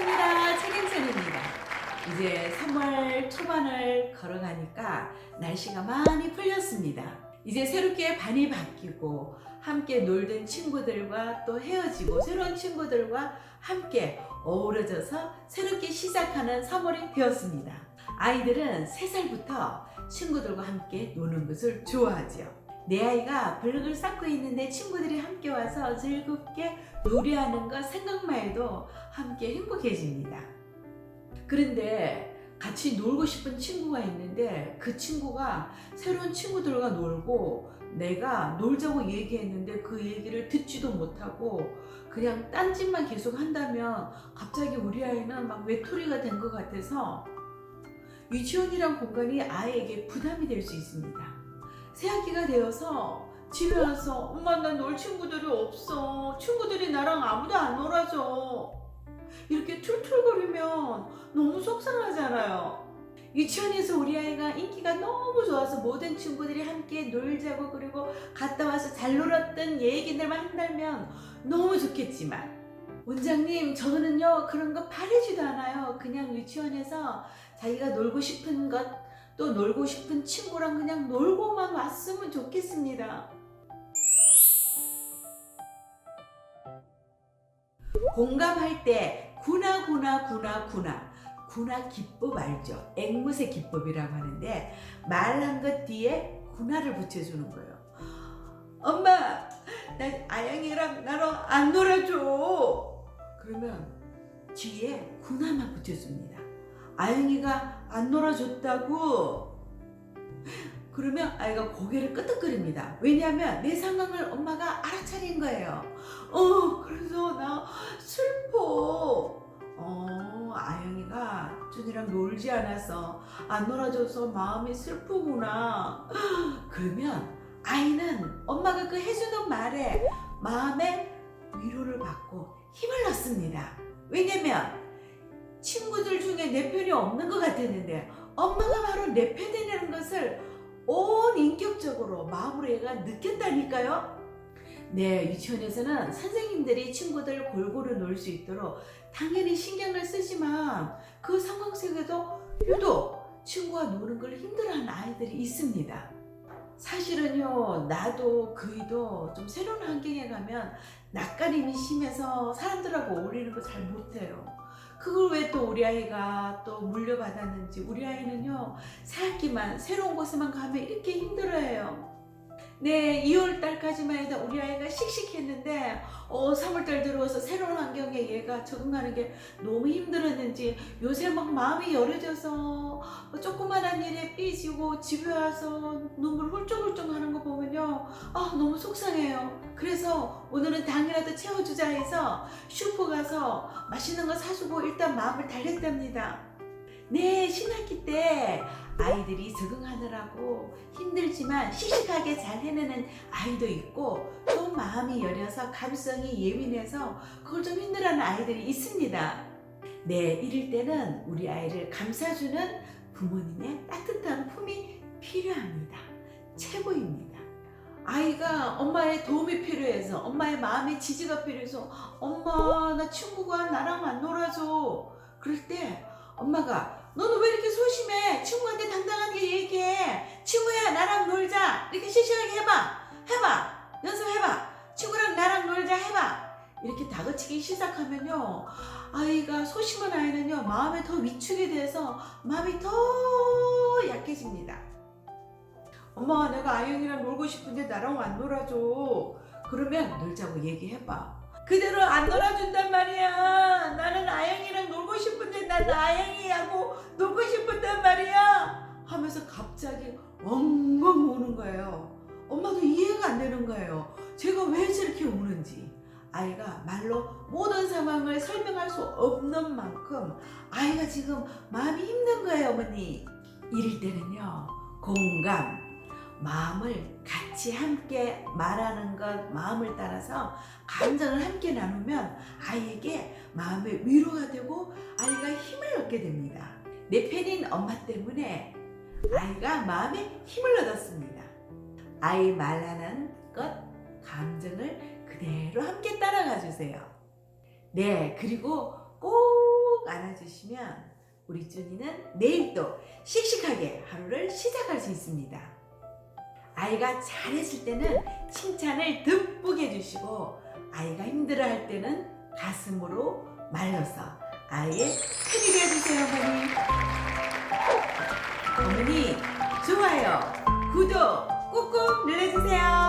반갑습니다. 책임선입니다. 이제 3월 초반을 걸어가니까 날씨가 많이 풀렸습니다. 이제 새롭게 반이 바뀌고 함께 놀던 친구들과 또 헤어지고 새로운 친구들과 함께 어우러져서 새롭게 시작하는 3월이 되었습니다. 아이들은 3살부터 친구들과 함께 노는 것을 좋아하죠. 내 아이가 블럭을 쌓고 있는데 친구들이 함께 와서 즐겁게 놀이하는 것 생각만 해도 함께 행복해집니다. 그런데 같이 놀고 싶은 친구가 있는데 그 친구가 새로운 친구들과 놀고 내가 놀자고 얘기했는데 그 얘기를 듣지도 못하고 그냥 딴짓만 계속 한다면 갑자기 우리 아이는 막 외톨이가 된 것 같아서 유치원이란 공간이 아이에게 부담이 될 수 있습니다. 새학기가 되어서 집에 와서 엄마 나 놀 친구들이 없어. 친구들이 나랑 아무도 안 놀아줘. 이렇게 툴툴거리면 너무 속상하잖아요. 유치원에서 우리 아이가 인기가 너무 좋아서 모든 친구들이 함께 놀자고 그리고 갔다 와서 잘 놀았던 얘기들만 한다면 너무 좋겠지만 원장님 저는요 그런 거 바라지도 않아요. 그냥 유치원에서 자기가 놀고 싶은 것 또 놀고 싶은 친구랑 그냥 놀고만 왔으면 좋겠습니다. 공감할 때 구나 구나 구나 구나 구나 기법 알죠? 앵무새 기법이라고 하는데 말한 것 뒤에 구나를 붙여주는 거예요. 엄마, 나 아영이랑 나랑 안 놀아줘. 그러면 뒤에 구나만 붙여줍니다. 아영이가 안 놀아줬다고. 그러면 아이가 고개를 끄덕거립니다. 왜냐하면 내 상황을 엄마가 알아차린 거예요. 어, 그래서 나 슬퍼. 어, 아영이가 준이랑 놀지 않아서 안 놀아줘서 마음이 슬프구나. 그러면 아이는 엄마가 그 해주는 말에 마음에 위로를 받고 힘을 얻습니다. 왜냐면 친구들 중에 내 편이 없는 것 같았는데 엄마가 바로 내 편이라는 것을 온 인격적으로 마음으로 얘가 느꼈다니까요. 네, 유치원에서는 선생님들이 친구들 골고루 놀 수 있도록 당연히 신경을 쓰지만 그 상황 속에도 유독 친구와 노는 걸 힘들어하는 아이들이 있습니다. 사실은요, 나도 그이도 좀 새로운 환경에 가면 낯가림이 심해서 사람들하고 어울리는 거 잘 못해요. 그걸 왜 또 우리 아이가 또 물려받았는지 우리 아이는요 새학기만 새로운 곳에만 가면 이렇게 힘들어해요. 네, 2월 달까지만 해도 우리 아이가 씩씩했는데 어, 3월 달 들어와서 새로운 환경에 얘가 적응하는 게 너무 힘들었는지 요새 막 마음이 열어져서 조그만한 일에 삐지고 집에 와서 눈물 훌쩍훌쩍 하는 거 보면요. 아 너무 속상해요. 그래서 오늘은 당이라도 채워주자 해서 슈퍼 가서 맛있는 거 사주고 일단 마음을 달랬답니다 네 신학기 때 아이들이 적응하느라고 힘들지만 씩씩하게 잘 해내는 아이도 있고 또 마음이 여려서 감성이 예민해서 그걸 좀 힘들어하는 아이들이 있습니다. 네, 이럴 때는 우리 아이를 감싸주는 부모님의 따뜻한 품이 필요합니다. 최고입니다. 아이가 엄마의 도움이 필요해서 엄마의 마음의 지지가 필요해서 엄마 나 친구가 나랑 안 놀아줘 그럴 때 엄마가 너는 왜 이렇게 소심해? 친구한테 당당하게 얘기해. 친구야, 나랑 놀자. 이렇게 씩씩하게 해봐. 해봐. 연습해봐. 친구랑 나랑 놀자 해봐. 이렇게 다그치기 시작하면요. 아이가, 소심한 아이는요, 마음에 더 위축이 돼서 마음이 더 약해집니다. 엄마, 내가 아영이랑 놀고 싶은데 나랑 안 놀아줘. 그러면 놀자고 얘기해봐. 그대로 안 놀아준단 말이야. 나는 아영이랑 놀고 싶은데 난 아영이 하면서 갑자기 엉엉 우는 거예요. 엄마도 이해가 안 되는 거예요. 제가 왜 저렇게 우는지. 아이가 말로 모든 상황을 설명할 수 없는 만큼 아이가 지금 마음이 힘든 거예요, 어머니. 이럴 때는요, 공감, 마음을 같이 함께 말하는 것, 마음을 따라서 감정을 함께 나누면 아이에게 마음의 위로가 되고 아이가 힘을 얻게 됩니다. 내 편인 엄마 때문에 아이가 마음에 힘을 얻었습니다. 아이 말하는 것, 감정을 그대로 함께 따라가 주세요. 네, 그리고 꼭꼭 안아주시면 우리 준이는 내일 또 씩씩하게 하루를 시작할 수 있습니다. 아이가 잘했을 때는 칭찬을 듬뿍 해주시고 아이가 힘들어할 때는 가슴으로 말려서 아이의 큰이 어머니 좋아요, 구독 꾹꾹 눌러주세요.